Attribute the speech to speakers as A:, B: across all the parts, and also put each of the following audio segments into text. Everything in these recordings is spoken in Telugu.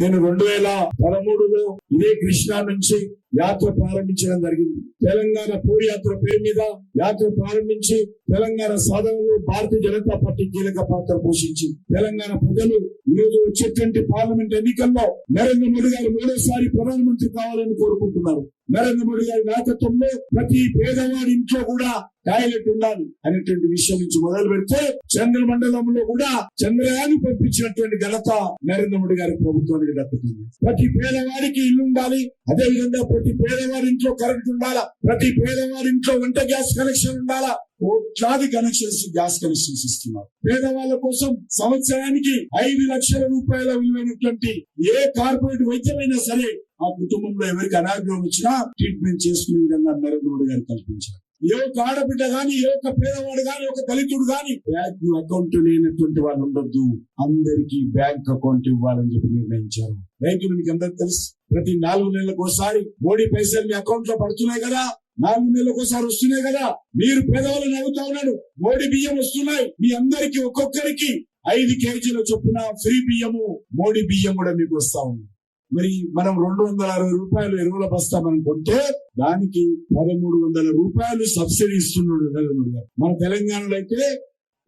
A: నేను రెండు వేల పదమూడులో ఇదే కృష్ణా నుంచి యాత్ర ప్రారంభించడం జరిగింది. తెలంగాణ పూరి యాత్ర పేరు మీద యాత్ర ప్రారంభించి తెలంగాణ సాధనలో భారతీయ జనతా పార్టీ కీలక పాత్ర పోషించి తెలంగాణ ప్రజలు ఈ రోజు వచ్చేటువంటి పార్లమెంట్ ఎన్నికల్లో నరేంద్ర మోడీ గారు మూడోసారి ప్రధానమంత్రి కావాలని కోరుకుంటున్నారు. నరేంద్ర మోడీ గారి నాయకత్వంలో ప్రతి పేదవాడి ఇంట్లో కూడా టాయిలెట్ ఉండాలి అనేటువంటి విషయం నుంచి మొదలు పెడితే చంద్రమండలంలో కూడా చంద్రయాన్ని పంపించినటువంటి ఘనత నరేంద్ర మోడీ గారి ప్రభుత్వానికి దక్కుతుంది. ప్రతి పేదవాడికి ఇల్లు ఉండాలి. అదే విధంగా ప్రతి పేదవాడి ఇంట్లో కరెంట్ ఉండాలా? ప్రతి పేదవాడి ఇంట్లో వంట గ్యాస్ కనెక్షన్ ఉండాలా? కోట్లాది కనెక్షన్స్ గ్యాస్ కనెక్షన్స్ ఇస్తున్నారు. పేదవాళ్ళ కోసం సంవత్సరానికి ఐదు లక్షల రూపాయల విలువైనటువంటి ఏ కార్పొరేట్ వైద్యమైనా సరే ఆ కుటుంబంలో ఎవరికి అనారోగ్యం వచ్చినా ట్రీట్మెంట్ చేసుకునే విధంగా నరేంద్ర మోడీ గారు కల్పించారు. ఏ ఒక్క ఆడబిడ్డ గాని ఏ ఒక్క పేదవాడు గాని ఒక దళితుడు గాని బ్యాంక్ అకౌంట్ లేనటువంటి వాళ్ళు ఉండొద్దు. అందరికీ బ్యాంక్ అకౌంట్ ఇవ్వాలని చెప్పి నిర్ణయించారు. రైతులు మీకు అందరికి తెలుసు ప్రతి నాలుగు నెలలకు ఒకసారి మోడీ పైసలు మీ అకౌంట్లో పడుతున్నాయి కదా? నాలుగు నెలలకు ఒకసారి వస్తున్నాయి కదా? మీరు పేదవాళ్ళని అడుగుతా ఉన్నాడు. మోడీ బియ్యం వస్తున్నాయి. మీ అందరికి ఒక్కొక్కరికి ఐదు కేజీల చొప్పున ఫ్రీ బియ్యము మోడీ బియ్యం కూడా మీకు వస్తా ఉంది. మరి మనం రెండు వందల అరవై రూపాయలు ఎరువుల బస్తా మనం కొంటే దానికి పదమూడు వందల రూపాయలు సబ్సిడీ ఇస్తున్నాడు నరేంద్ర మోడీ గారు. మన తెలంగాణలో అయితే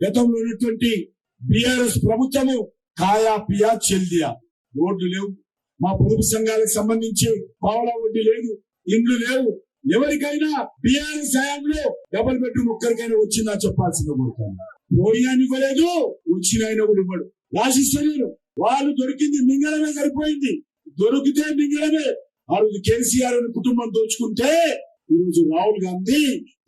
A: గతంలో ఉన్నటువంటి బిఆర్ఎస్ ప్రభుత్వము కాయా పియా చెల్దియా. రోడ్లు లేవు. మా పొదుపు సంఘాలకు సంబంధించి పావలా వడ్డీ లేదు ఇండ్లు లేవు. ఎవరికైనా బిఆర్ఎస్ హయాంలో డబల్ బెడ్రూమ్ ఒక్కరికైనా వచ్చిందా చెప్పాల్సిన కోరుతాను పోయాన్ని ఇవ్వలేదు వచ్చిన ఆయన కూడా ఇవ్వడు. రాసిస్తలేరు వాళ్ళు దొరికింది మింగళమే సరిపోయింది. దొరికితే మింగడమే ఆ రోజు కేసీఆర్ అని కుటుంబం దోచుకుంటే ఈ రోజు రాహుల్ గాంధీ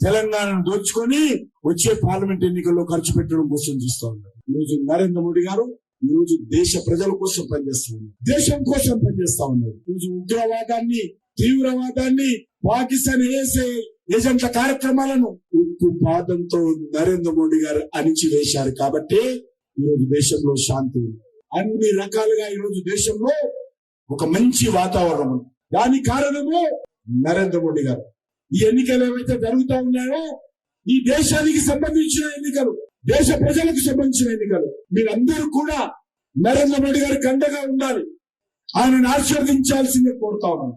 A: తెలంగాణను దోచుకొని వచ్చే పార్లమెంట్ ఎన్నికల్లో ఖర్చు పెట్టడం కోసం చూస్తా ఉన్నారు ఈ రోజు నరేంద్ర మోడీ గారు ఈ రోజు దేశ ప్రజల కోసం పనిచేస్తా ఉన్నారు దేశం కోసం పనిచేస్తా ఉన్నారు ఈరోజు రోజు ఉగ్రవాదాన్ని తీవ్రవాదాన్ని పాకిస్తాన్ వేసే ఏజెంట్ల కార్యక్రమాలను ఉక్కు పాదంతో నరేంద్ర మోడీ గారు అణిచివేశారు కాబట్టి ఈ రోజు దేశంలో శాంతి ఉంది. అన్ని రకాలుగా ఈ రోజు దేశంలో ఒక మంచి వాతావరణం. ఉంది దానికి కారణము నరేంద్ర మోడీ గారు. ఈ ఎన్నికలు ఏవైతే జరుగుతా ఉన్నాయో ఈ దేశానికి సంబంధించిన ఎన్నికలు దేశ ప్రజలకు సంబంధించిన ఎన్నికలు మీరందరూ కూడా నరేంద్ర మోడీ గారి కండగా ఉండాలి. ఆయనను ఆశీర్వదించాల్సిందే కోరుతా ఉన్నాను